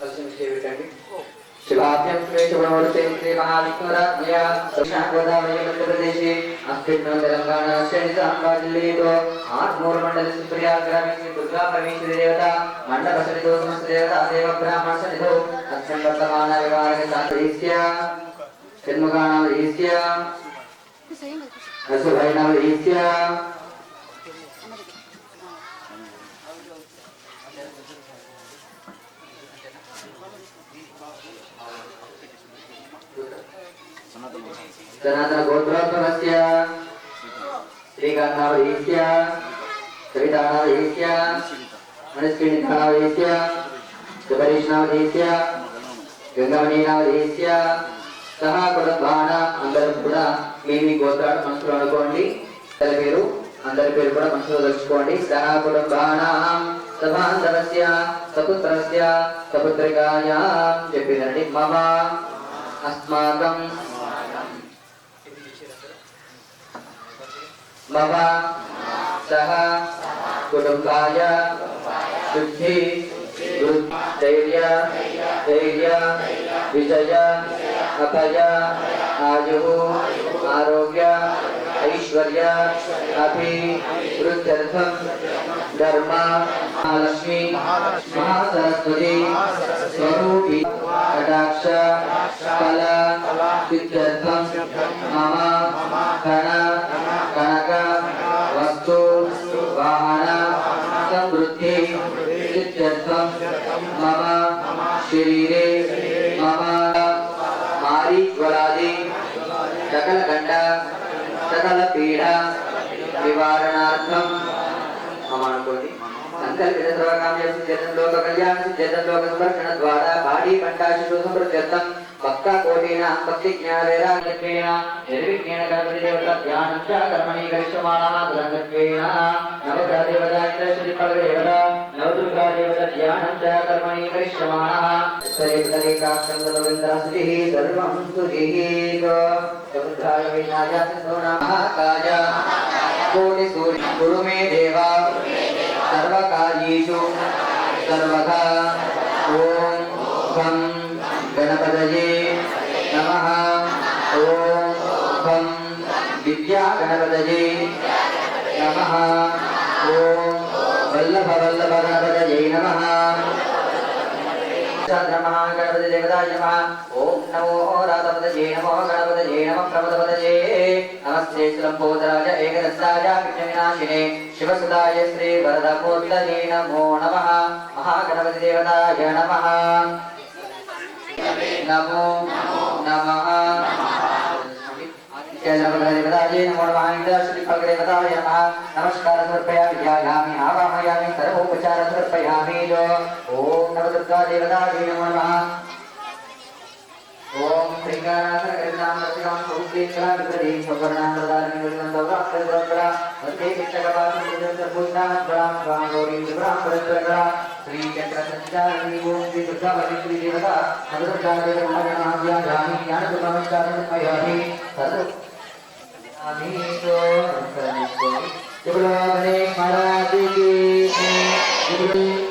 దర్శించేవిటండి శివాభ్యం ప్రేషవనవర్తే శ్రీమహావిష్ణురాజ్యా దక్షిణ గోదావరి మధ్యప్రదేశ్ అస్మిన్ తెలంగాణ శనిసాంబా ఢిల్లీతో ఆత్మూరు మండలి सनातन गोत्रोत्तमस्य श्रीकान्तावधीस्य कवितानावधीस्य मनुष्कीणिकानावधीस्य సుపరీష్ణావధీస్య గంగామణీనావధీస్య సహా కుటుంబాన అందరం కూడా మీ మీ గోత్రాలు మనసులో అనుకోండి అందరి పేరు అందరి పేరు కూడా మనసులో తెలుసుకోండి సహా కుటుంబానాం సభాంధవస్య సపుత్రస్య సపుత్రికాయా చెప్పిందండి మమ అస్మాకం మమ సహ కుటుంబాయ శుద్ధి ధైర్య ధైర్య విజయ అభయ ఆయు ఆరోగ్య ఐశ్వర్య అభి వృద్ధ్యర్థం ధర్మ మహాలక్ష్మి మహాసరస్వతి స్వరూపి కటాక్ష ఫల సంకల్పిత సర్వకామ్య సిద్ధ్యర్థం లోక కళ్యాణ సిద్ధ్యర్థం లోక సంరక్షణ ద్వారా భక్త కోటేన భక్తి గణపతి దేవత ధ్యానం చ కర్మణి దురంగత్వేన నవగ్రహ దేవత ఇంద్రశ్రీ దేవత నవదుర్గా దేవత ధ్యానం చ కర్మణి సర్వం సముద్రాయ కోటి సూర్య గురు మే దేవా సర్వకార్యేషు సర్వదా ఓం గం గణపతయే నమః ఓం గం విద్యా గణపతయే నమః ఓం వల్లభ వల్లభ గణపతయే నమః చంద్రమః గణపతి దేవతాయ నమః. ఓం నమో రాధపతయే నమో గణపతయే నమః ప్రమదపతయే నమస్తే శ్రీలంబోదరాయ ఏకదంతాయ విఘ్నవినాశినే. శివసుదాయ శ్రీ వరదమూర్తయే నమో నమ. మహాగణపతి దేవతాయ నమో నమః. దేవతాయే నమో నమః ఇంద్రశ్రీ దేవతాయ నమః. నమస్కారం సమర్పయామి ధ్యాయామి ఆవాహయామి సర్వోపచారం సమర్పయామి ఓం నవదుర్గా దేవతాయే నమో నమః. ఓం శ్రీకారాసన గరినామ రచికాం సౌద్రేశ్వరా విప్రదే సౌవర్ణాంధ్రదారిణి విజయంతవ్రాక్షర వందే పిచ్చకపాసం విజయంతర్భూషాంధ్రాం స్వాం గౌరీం త్రిపురాం పరత్రగర गणेश महाराज की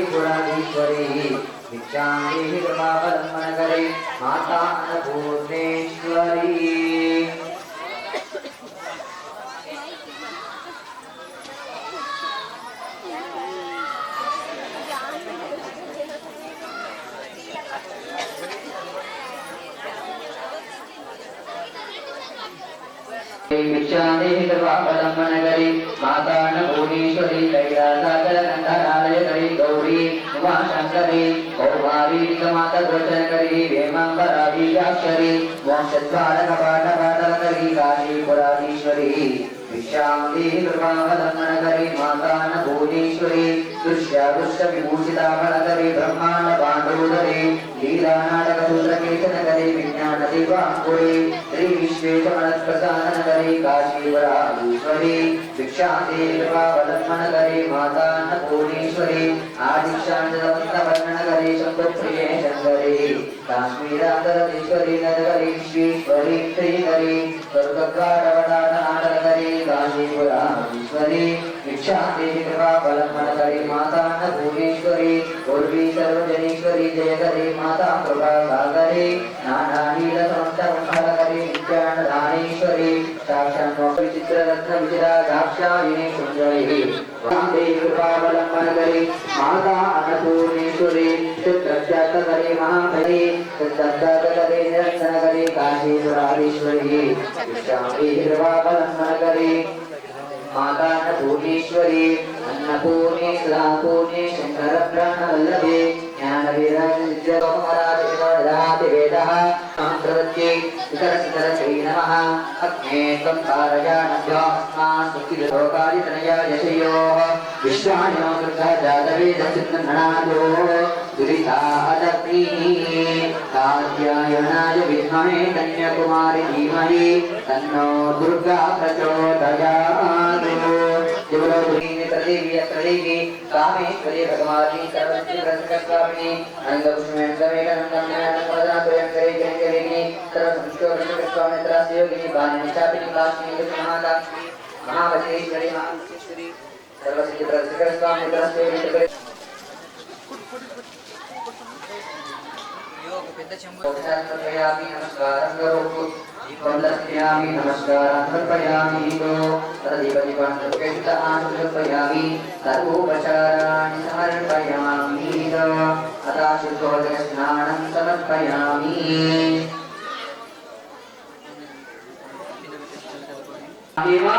కాశీపురాధీశ్వరే భిక్షాందేహి కృపావలంబనకరే మాతా అన్నపూర్ణేశ్వరీ విక్షాందే కృపావలంబనగరి మాతాన భువనేశ్వరి కైలాసాగరగంధరాలయకరి గౌరీ ఉమాశంకరి గోచరకరి మోక్షద్వారకపాటపాటలకరి మాతాన భువనేశ్వరి బ్రహ్మాండ పాండోదరి లీలానాటక కరి విజ్ఞాన దివాంకురి శ్రీ విశ్వేశమనస్ప్రసాదనకరి కాశీవరాధీశ్వరి భిక్షాంతి కృపావలంబన కరి భిక్షాందే కృపావలంబనకరి మాతాన్నపూర్ణేశ్వరి ఆదిక్షాంతవర్ణనకరి శంభుప్రియే శంకరి కాశ్మీరాంతరీశ్వరి నగరి విశ్వేశ్వరి శ్రీకరి స్వర్గద్వారవడాటనాటకరి కాశీపురాధీశ్వరి భిక్షాందే కృపావలంబనకరి మాతాన్నపూర్ణేశ్వరి పూర్వీ సర్వజనేశ్వరి జయకరి మాతా కృపా నానానీల నిత్యానదానేశ్వరి విచిత్రరత్న విచిరాక్షాయిని సుందరి మాతా అన్నపూర్ణేశ్వరి మహాకరి కాశీపురాధీశ్వరి మాతాన్న పూర్ణేశ్వరి అన్నపూర్ణే సదాపూర్ణే శంకర ప్రాణవల్లభే జ్ఞాన విరాజరాతి వేద మంత్రవత్యే ఇతర నమ అగ్నే త్వం తారయాణభ్యోస్మాసుఖిలోకాది తనయాయ శయో విశ్వాణి దుర్గ జాతవేద విద్మహే కన్యాకుమారి ధీమహి తన్నో దుర్గా ప్రచోదయాతు జగలో దుర్గీని ప్రదేవి అత్రదేవి కామేశ్వరి భగవాని సర్వస్తి ప్రసకస్వామిని అనంగపుష్మేంద్రమేకనందమేకరే జంగరిని సర్వసంస్కృతస్వామి త్రాసయోగిని బాణి చాపిని కాశ్మీ మాత మహావతేశ్వరి మహాశ్వరి సర్వసిద్ధి ప్రసకస్వామి త్రాసయోగిని సమర్పయామి నమస్కారం కరోతు దీపం దర్శయామి నమస్కారం సమర్పయామి తో తదీపదీపం సమర్పయామి సమర్పయామి సర్వోపచారాణి సమర్పయామి తో అథా శుద్ధోదక స్నానం సమర్పయామి మహిమా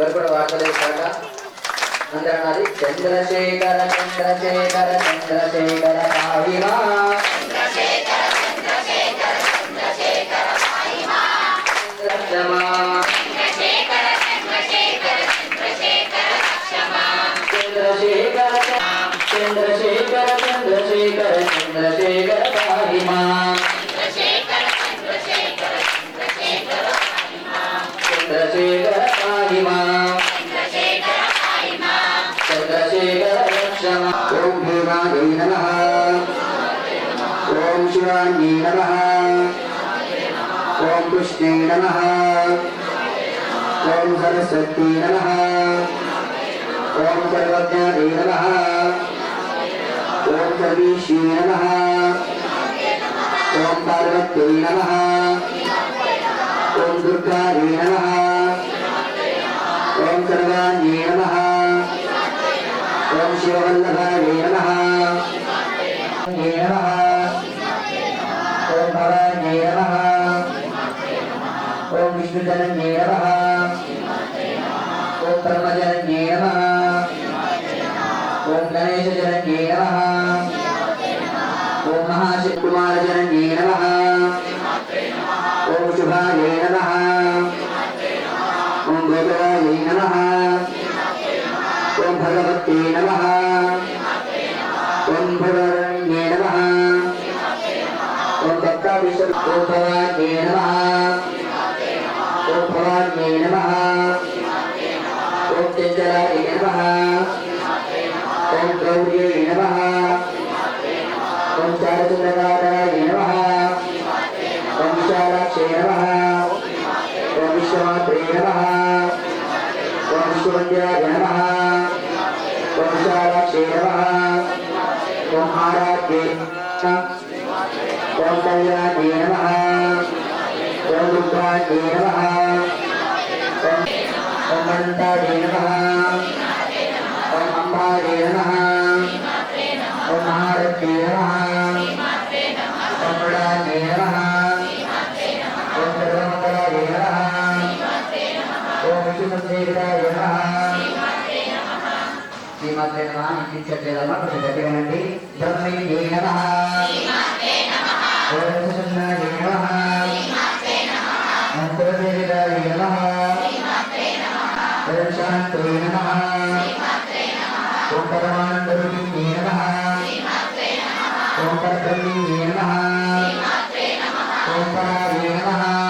ఎవరు కూడా వాడలేదు కాక అందరూ అన్నది చంద్రశేఖర చంద్రశేఖర చంద్రశేఖర పాహిమా లక్ష్మా చంద్రశేఖర చంద్రశేఖర చంద్రశేఖర చంద్రశేఖర పాహిమా చంద్రశేఖర చంద్రశేఖర లక్ష్మా ఓం భీమాయ నమ ఓం శివాన్యై నమః ఓం కృష్ణై నమః ఓం సరస్వతీ నమః ఓం సర్వజ్ఞాదే నమః ఓం సర్వేశ్వరీ నమః ఓం పార్వత్యై ఓం దుర్గాదే ఓం సర్వాణ్యే నమః ఓం శివవల్లభాయ నమః ఏ నమః ఓం భవాన్యే నమః ఓం విష్ణుజనన్యే నమః ఓం బ్రహ్మజనన్యే నమః ఓం గణేశజనన్యే నమః ఓం మహాశివకుమారజనన్యే గోపరాయే నమః. ఓం భగవతే నమః. ఓం భగవన్యే నమః. ఓం దత్తావిశ్వ భవాన్యే నమ. ఓం భవాన్యే నమ. ఓం చంచలాయ నమ. ఓం గౌర్యే నమ. ఓం చారుచంద్రకారాయ ఓం విశ్వవంద్యాయ నమ ఓం విశాలాక్షే నమ ఓం ఆరాధ్యే నమః ఓం కళ్యాణే నమ ఓం రుద్రాణే నమ ఓం ఓం అనంతాయ నమ ఓం అంబాయ నమ ఓం మహారథ్యే నమ ఓం మృడాయ నమ శ్రీమాత్రే నమ ఇంటించట్లేదమ్మా కొంచెం గట్టిగా అండి నమ. ఓం సుషన్నాయ నమ. ఓం నమ. ఓం శాంతే నమ. ఓం పరమానందరూపిణ్యే నమ. ఓం పరబ్రహ్మణ్యే నమ. ఓం పరాయ నమ.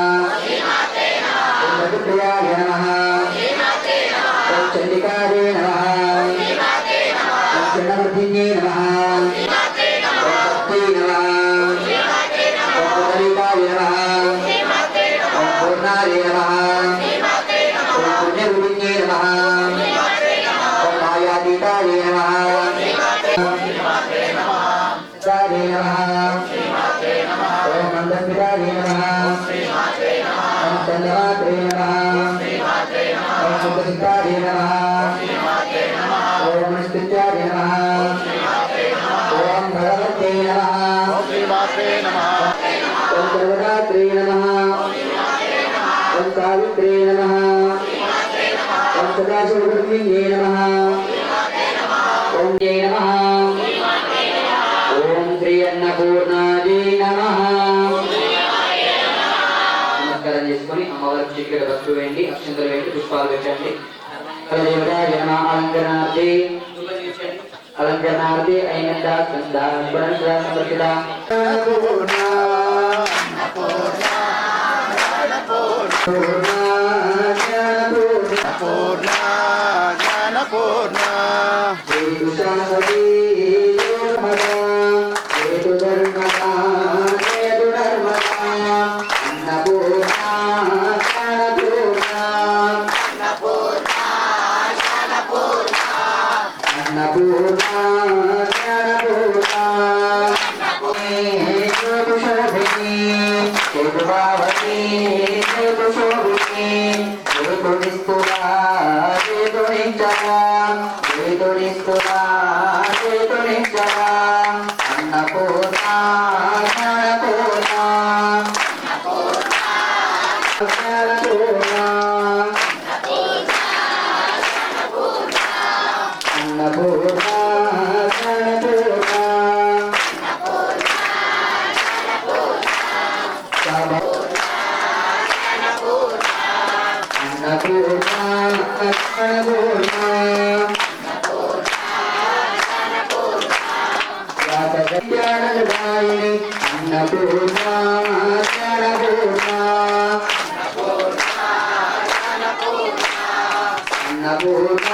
నమస్కారం చేసుకొని అమ్మవారి చీకటి వస్తువు వేయండి అక్షంతలు వేయండి పుష్పాలు పెట్టండి అలంకరణార్థి అలంకరణార్థి అయినంత స్కంద సమర్పిత పూర్ణ జ్ఞాన పూర్ణ అన్నపూర్ణ వ్యాసగత్యానదాయిని అన్నపూర్ణ అన్నపూర్ణ అన్నపూర్ణ అన్నపూర్ణ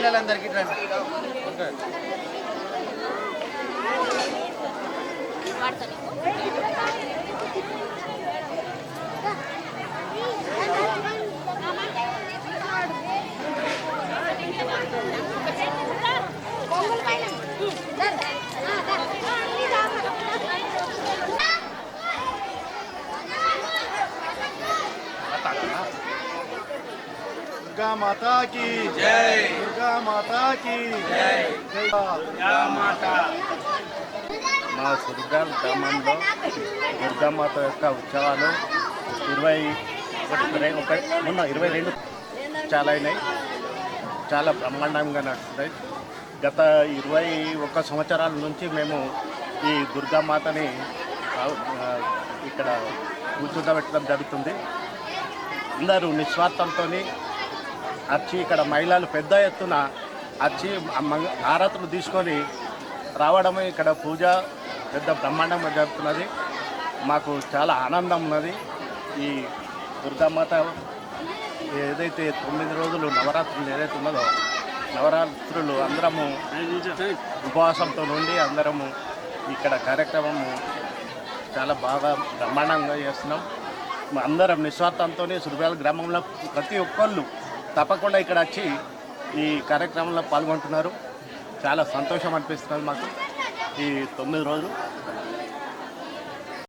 పిల్లలందరికీ రండి మాతా కి జై దుర్గా మాతా కి జై మాతా మా సుర్గా గ్రామంలో దుర్గామాత యొక్క ఉత్సవాలు ఇరవై ఒకటి ముప్పై ఇరవై రెండు చాలా అయినాయి. చాలా బ్రహ్మాండంగా నడుస్తున్నాయి. గత ఇరవై ఒక్క సంవత్సరాల నుంచి మేము ఈ దుర్గా మాతని ఇక్కడ కూర్చుండబెట్టడం జరుగుతుంది. అందరూ నిస్వార్థంతో వచ్చి ఇక్కడ మహిళలు పెద్ద ఎత్తున వచ్చి మంగ- హారతులు తీసుకొని రావడమే ఇక్కడ పూజ పెద్ద బ్రహ్మాండంగా జరుగుతున్నది మాకు చాలా ఆనందం ఉన్నది. ఈ దుర్గామాత ఏదైతే తొమ్మిది రోజులు నవరాత్రులు ఏదైతే ఉన్నదో నవరాత్రులు అందరము ఉపవాసంతో నుండి అందరము ఇక్కడ కార్యక్రమము చాలా బాగా బ్రహ్మాండంగా చేస్తున్నాం. అందరం నిస్వార్థంతోనే సురవేల గ్రామంలో ప్రతి ఒక్కళ్ళు తప్పకుండా ఇక్కడ వచ్చి ఈ కార్యక్రమంలో పాల్గొంటున్నారు. చాలా సంతోషం అనిపిస్తున్నది మాకు ఈ తొమ్మిది రోజులు.